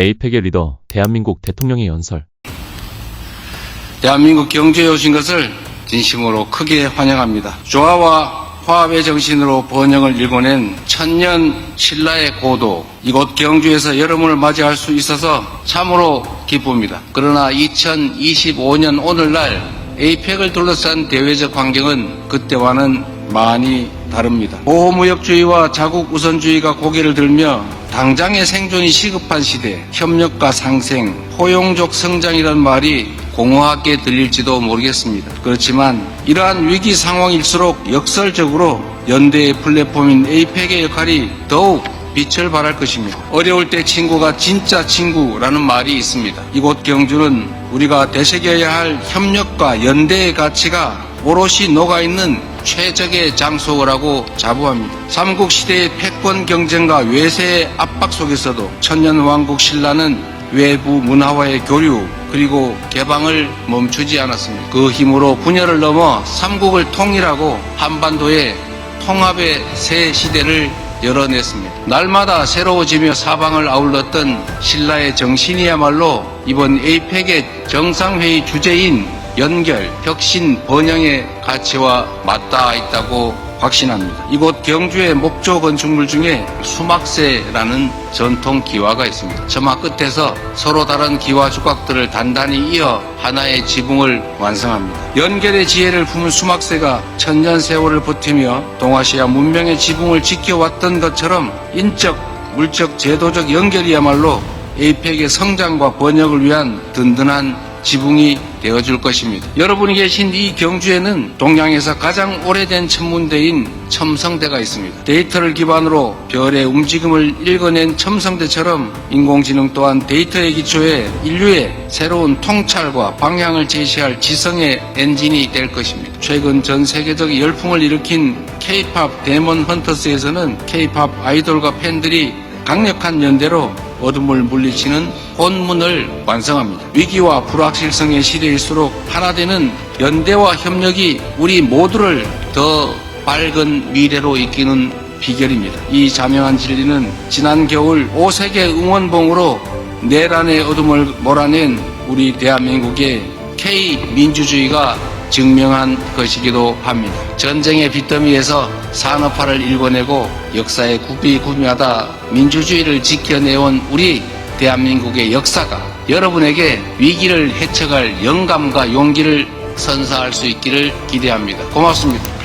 에이펙의 리더, 대한민국 대통령의 연설. 대한민국 경주에 오신 것을 진심으로 크게 환영합니다. 조화와 화합의 정신으로 번영을 일궈낸 천년 신라의 고도 이곳 경주에서 여러분을 맞이할 수 있어서 참으로 기쁩니다. 그러나 2025년 오늘날 에이펙을 둘러싼 대외적 환경은 그때와는 많이 다릅니다. 보호무역주의와 자국 우선주의가 고개를 들며 당장의 생존이 시급한 시대, 협력과 상생, 포용적 성장이란 말이 공허하게 들릴지도 모르겠습니다. 그렇지만 이러한 위기 상황일수록 역설적으로 연대의 플랫폼인 에이펙의 역할이 더욱 빛을 발할 것이며 어려울 때 친구가 진짜 친구라는 말이 있습니다. 이곳 경주는 우리가 되새겨야 할 협력과 연대의 가치가 오롯이 녹아있는 최적의 장소라고 자부합니다. 삼국시대의 패권 경쟁과 외세의 압박 속에서도 천년왕국 신라는 외부 문화와의 교류 그리고 개방을 멈추지 않았습니다. 그 힘으로 분열을 넘어 삼국을 통일하고 한반도의 통합의 새 시대를 열어냈습니다. 날마다 새로워지며 사방을 아울렀던 신라의 정신이야말로 이번 에이펙의 정상회의 주제인 연결, 혁신, 번영의 가치와 맞닿아 있다고 확신합니다. 이곳 경주의 목조 건축물 중에 수막새라는 전통 기와가 있습니다. 점화 끝에서 서로 다른 기와 조각들을 단단히 이어 하나의 지붕을 완성합니다. 연결의 지혜를 품은 수막새가 천년 세월을 버티며 동아시아 문명의 지붕을 지켜왔던 것처럼 인적, 물적, 제도적 연결이야말로 에이펙의 성장과 번역을 위한 든든한 지붕이 되어줄 것입니다. 여러분이 계신 이 경주에는 동양에서 가장 오래된 천문대인 첨성대가 있습니다. 데이터를 기반으로 별의 움직임을 읽어낸 첨성대처럼 인공지능 또한 데이터의 기초에 인류의 새로운 통찰과 방향을 제시할 지성의 엔진이 될 것입니다. 최근 전 세계적 열풍을 일으킨 K-팝 데몬 헌터스에서는 K-팝 아이돌과 팬들이 강력한 연대로 어둠을 물리치는 본문을 완성합니다. 위기와 불확실성의 시대일수록 하나 되는 연대와 협력이 우리 모두를 더 밝은 미래로 이끄는 비결입니다. 이 자명한 진리는 지난 겨울 5세계 응원봉으로 내란의 어둠을 몰아낸 우리 대한민국의 K-민주주의가 증명한 것이기도 합니다. 전쟁의 빚더미에서 산업화를 일궈내고 역사의 구비구미하다 민주주의를 지켜내온 우리 대한민국의 역사가 여러분에게 위기를 헤쳐갈 영감과 용기를 선사할 수 있기를 기대합니다. 고맙습니다.